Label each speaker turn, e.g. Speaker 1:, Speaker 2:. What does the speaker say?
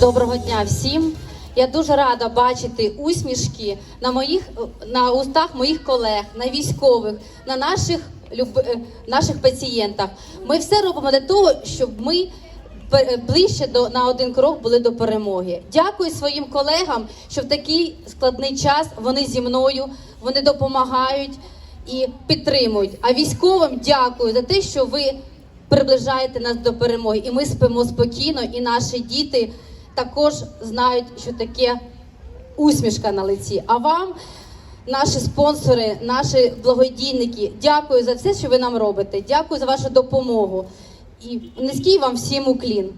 Speaker 1: Доброго дня всім. Я дуже рада бачити усмішки на моїх на устах моїх колег, на військових, на наших е, наших пацієнтах. Ми все робимо для того, щоб ми пе- ближче до на один крок були до перемоги. Дякую своїм колегам, що в такий складний час вони зі мною, вони допомагають і підтримують. А військовим дякую за те, що ви приближаєте нас до перемоги, і ми спимо спокійно, і наші діти також знають, що таке усмішка на лиці. А вам, наші спонсори, наші благодійники, дякую за все, що ви нам робите. Дякую за вашу допомогу. І низький вам всім уклін.